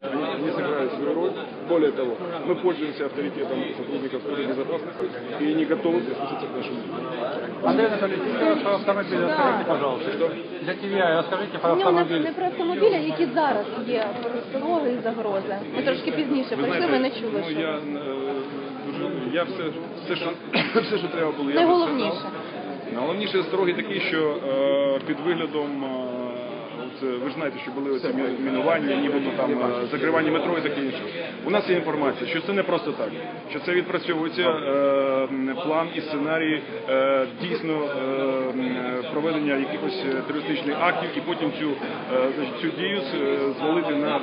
Они не сыграют свою роль. Более того, мы пользуемся авторитетом сотрудников службы безопасности и не готовы прислушаться к нашему мнению. Андрей Анатольевич, еще про автомобиль расскажите, пожалуйста. Для TVI расскажите про Ні, у нас автомобиль. не про автомобілі, які зараз є перестороги і загрози. Ми трошки пізніше Ви прийшли, ми не чули, ну, що я, е, дуже, я все, все, що, все, що треба було, я вже найголовніше. сказав. Найголовніше стороги такі, що е, під виглядом, е, от, е, ви ж знаєте, що були оці мі- мінування, нібито там е, закривання метро і таке інше. У нас є інформація, що це не просто так, що це відпрацьовується е, план і сценарій е, дійсно е, проведення якихось е, терористичних актів і потім цю, е, цю дію е, звалити на е,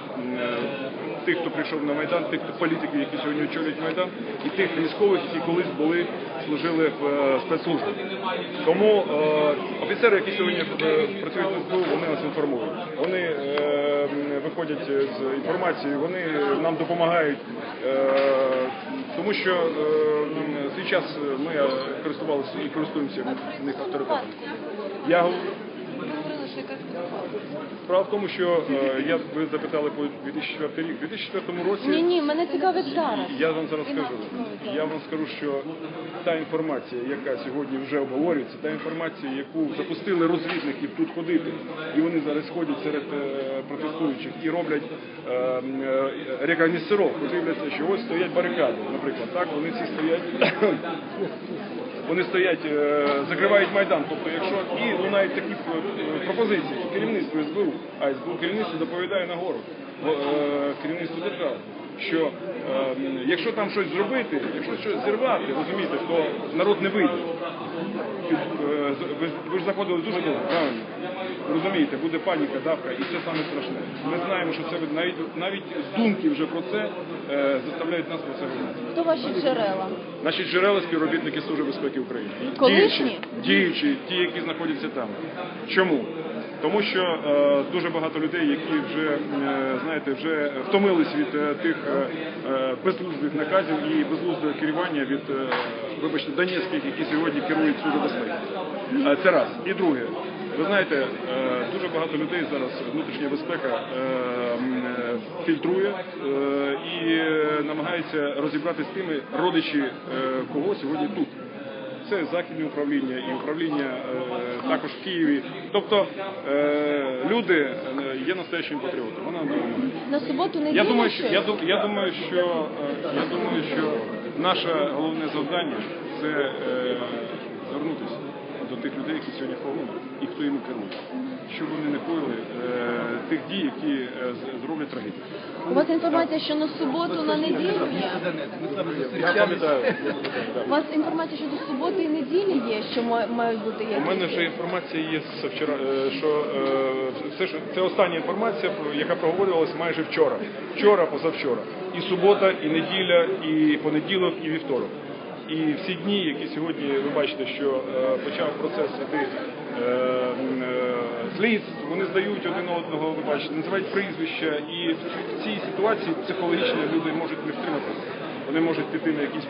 тих, хто прийшов на майдан, тих політиків, які сьогодні очолюють майдан, і тих військових, які колись були служили в е, спецслужбах. Тому е, офіцери, які сьогодні е, працюють в СБУ, вони нас інформують. Вони м, виходять з інформацією, вони нам допомагають, е, тому що е, свій час ми користувалися і користуємося в них авторитетом. Я Справа в тому, що е, я ви запитали по 2004 рік. У 2004 році Ні, ні, мене цікавить зараз. я вам зараз скажу. Я вам скажу, що та інформація, яка сьогодні вже обговорюється, та інформація, яку запустили розвідників тут ходити, і вони зараз ходять серед е, протестуючих і роблять е, е, рекогнісцировку, дивляться, що ось стоять барикади, наприклад, так вони всі стоять. Вони стоять, е, закривають майдан. Тобто, якщо і лунають такі е, пропозиції, керівництво СБУ, а керівництво доповідає нагору е, керівництву держави, що е, якщо там щось зробити, якщо щось зірвати, розумієте, то народ не вийде. Е, Ви, ж- ви ж заходили дуже довго, правильно? Розумієте, буде паніка, давка, і це саме страшне. Ми знаємо, що це навіть навіть думки вже про це е, заставляють нас про це говорити. Хто ваші джерела? Наші джерела співробітники Служби безпеки України. Колишні? Діючі, діючі, ті, які знаходяться там. Чому? Тому що е, дуже багато людей, які вже е, знаєте, вже втомились від е, тих безглуздих наказів і безглуздого керування від, е, вибачте, Донецьких, які сьогодні керують цю. Е, це раз. І друге. Ви знаєте, е, дуже багато людей зараз внутрішня безпека е, е, фільтрує е, і е, намагається розібрати з тими родичі, е, кого сьогодні тут. Це західне управління і управління е, також в Києві. Тобто е, люди е, є настоящими патріотами. Вона. На суботу не Я думаю, що я, дум- я думаю, що я думаю, що наше головне завдання це е, звернутися до тих людей, які сьогодні в і хто їм керує, щоб вони не коїли е, тих дій, які е, зроблять трагедію. У вас інформація, що на суботу, на неділю є? Я пам'ятаю. У вас інформація, що до суботи і неділі є, що ма- мають бути У мене вже інформація є з вчора, е, що е, це, ж- це остання інформація, про- яка проговорювалася майже вчора. Вчора, позавчора. І субота, і неділя, і понеділок, і вівторок. І всі дні, які сьогодні ви бачите, що е, почав процес іти е, е, слідств, вони здають один одного, ви бачите, називають прізвища. І в цій ситуації психологічно люди можуть не втриматися. Вони можуть піти на якісь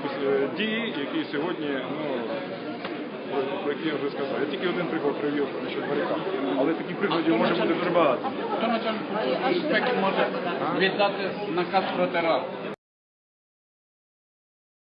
дії, які сьогодні ну, про- які я вже сказав. Я тільки один приклад привів щодо барикад. Але таких прикладів може бути дуже багато. Хто начальник може віддати наказ про теракт?